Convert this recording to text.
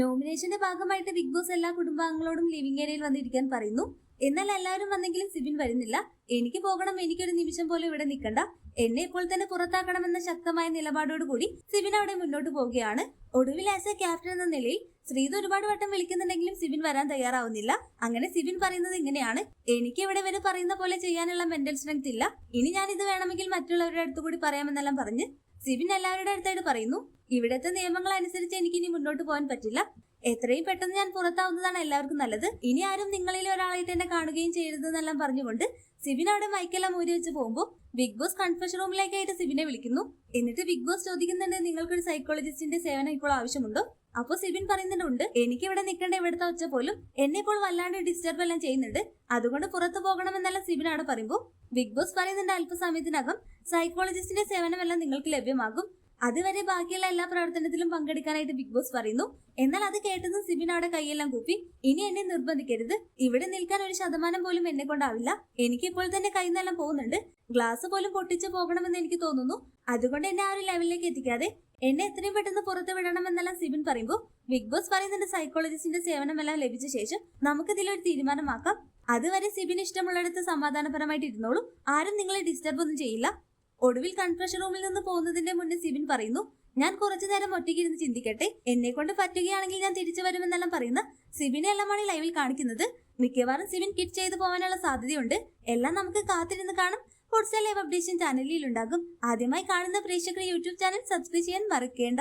നോമിനേഷന്റെ ഭാഗമായിട്ട് big boss എല്ലാ കുടുംബാംഗങ്ങളോടും living ഏരിയയിൽ വന്നിരിക്കാൻ പറയുന്നു. എന്നാൽ എല്ലാവരും വന്നെങ്കിലും സിബിൻ വരുന്നില്ല. എനിക്ക് പോകണം എനിക്കൊരു നിമിഷം പോലും ഇവിടെ നിൽക്കണ്ട. എന്നെ ഇപ്പോൾ തന്നെ പുറത്താക്കണമെന്ന ശക്തമായ നിലപാടോട് കൂടി സിബിൻ അവിടെ മുന്നോട്ട് പോവുകയാണ്. ഒടുവിൽ ആസ് എ ക്യാപ്റ്റൻ എന്ന നിലയിൽ ശ്രീത് ഒരുപാട് വട്ടം വിളിക്കുന്നുണ്ടെങ്കിലും സിബിൻ വരാൻ തയ്യാറാവുന്നില്ല. അങ്ങനെ സിബിൻ പറയുന്നത് ഇങ്ങനെയാണ്. എനിക്ക് ഇവിടെ വരെ പറയുന്ന പോലെ ചെയ്യാനുള്ള മെന്റൽ സ്ട്രെങ്ത് ഇല്ല. ഇനി ഞാൻ ഇത് വേണമെങ്കിൽ മറ്റുള്ളവരുടെ അടുത്തുകൂടി പറയാമെന്നെല്ലാം പറഞ്ഞ് സിബിൻ എല്ലാവരുടെ അടുത്തായിട്ട് പറയുന്നു ഇവിടത്തെ നിയമങ്ങൾ അനുസരിച്ച് എനിക്ക് ഇനി മുന്നോട്ട് പോകാൻ പറ്റില്ല. എത്രയും പെട്ടെന്ന് ഞാൻ പുറത്താവുന്നതാണ് എല്ലാവർക്കും നല്ലത്. ഇനി ആരും നിങ്ങളിൽ ഒരാളായിട്ട് എന്നെ കാണുകയും ചെയ്യരുതെന്നെല്ലാം പറഞ്ഞുകൊണ്ട് സിബിൻ അവിടെ മൈക്കെല്ലാം ഊരി വെച്ച് പോകുമ്പോൾ ബിഗ് ബോസ് കൺഫ്യൂഷൻ റൂമിലേക്കായിട്ട് സിബിനെ വിളിക്കുന്നു. എന്നിട്ട് ബിഗ് ബോസ് ചോദിക്കുന്നുണ്ട് നിങ്ങൾക്കൊരു സൈക്കോളജിസ്റ്റിന്റെ സേവനം ഇപ്പോൾ ആവശ്യമുണ്ടോ? അപ്പോൾ സിബിൻ പറയുന്നുണ്ട് എനിക്ക് ഇവിടെ നിൽക്കേണ്ട ഇവിടുത്തെ ഒച്ച പോലും? എന്നെ ഇപ്പോൾ വല്ലാണ്ട് ഡിസ്റ്റർബ് എല്ലാം ചെയ്യുന്നുണ്ട്. അതുകൊണ്ട് പുറത്തു പോകണമെന്നെല്ലാം സിബിൻ അവിടെ പറയുമ്പോൾ ബിഗ് ബോസ് പറയുന്നുണ്ട് അല്പസമയത്തിനകം. സൈക്കോളജിസ്റ്റിന്റെ സേവനമെല്ലാം നിങ്ങൾക്ക് ലഭ്യമാകും. അതുവരെ ബാക്കിയുള്ള എല്ലാ പ്രവർത്തനത്തിലും പങ്കെടുക്കാനായിട്ട് ബിഗ് ബോസ് പറയുന്നു. എന്നാൽ അത് കേട്ടതും സിബിൻ അവിടെ കൈയെല്ലാം കൂപ്പി ഇനി എന്നെ നിർബന്ധിക്കരുത്. ഇവിടെ നിൽക്കാൻ ഒരു ശതമാനം പോലും എന്നെ കൊണ്ടാവില്ല. എനിക്ക് ഇപ്പോൾ തന്നെ കൈന്നെല്ലാം പോകുന്നുണ്ട്. ഗ്ലാസ് പോലും പൊട്ടിച്ചു പോകണമെന്ന് എനിക്ക് തോന്നുന്നു. അതുകൊണ്ട് എന്നെ ആ ഒരു ലെവലിലേക്ക് എത്തിക്കാതെ എന്നെ എത്രയും പെട്ടെന്ന് പുറത്ത് വിടണമെന്നെല്ലാം സിബിൻ പറയുമ്പോൾ ബിഗ് ബോസ് പറയുന്നുണ്ട് സൈക്കോളജിസ്റ്റിന്റെ സേവനമെല്ലാം ലഭിച്ച ശേഷം നമുക്കിതിലൊരു തീരുമാനമാക്കാം. അതുവരെ സിബിൻ ഇഷ്ടമുള്ളിടത്ത് സമാധാനപരമായിട്ട് ഇരുന്നോളൂ. ആരും നിങ്ങളെ ഡിസ്റ്റർബ് ഒന്നും ചെയ്യില്ല. ഒടുവിൽ കൺഫ്രഷൻ റൂമിൽ നിന്ന് പോകുന്നതിന്റെ മുന്നേ സിബിൻ പറയുന്നു ഞാൻ കുറച്ചു നേരം ഒറ്റയ്ക്ക് ഇരുന്ന് ചിന്തിക്കട്ടെ. എന്നെ കൊണ്ട് പറ്റുകയാണെങ്കിൽ ഞാൻ തിരിച്ചു വരുമെന്നെല്ലാം പറയുന്ന സിബിനെ എല്ലാമാണ് ലൈവിൽ കാണിക്കുന്നത്. മിക്കവാറും സിബിൻ കിറ്റ് ചെയ്തു പോകാനുള്ള സാധ്യതയുണ്ട്. എല്ലാം നമുക്ക് കാത്തിരുന്ന് കാണും. ഫുഡ്സ് ലൈവ് അപ്ഡേഷൻ ചാനലിൽ ഉണ്ടാകും. ആദ്യമായി കാണുന്ന പ്രേക്ഷകർ യൂട്യൂബ് ചാനൽ സബ്സ്ക്രൈബ് ചെയ്യാൻ മറക്കേണ്ട.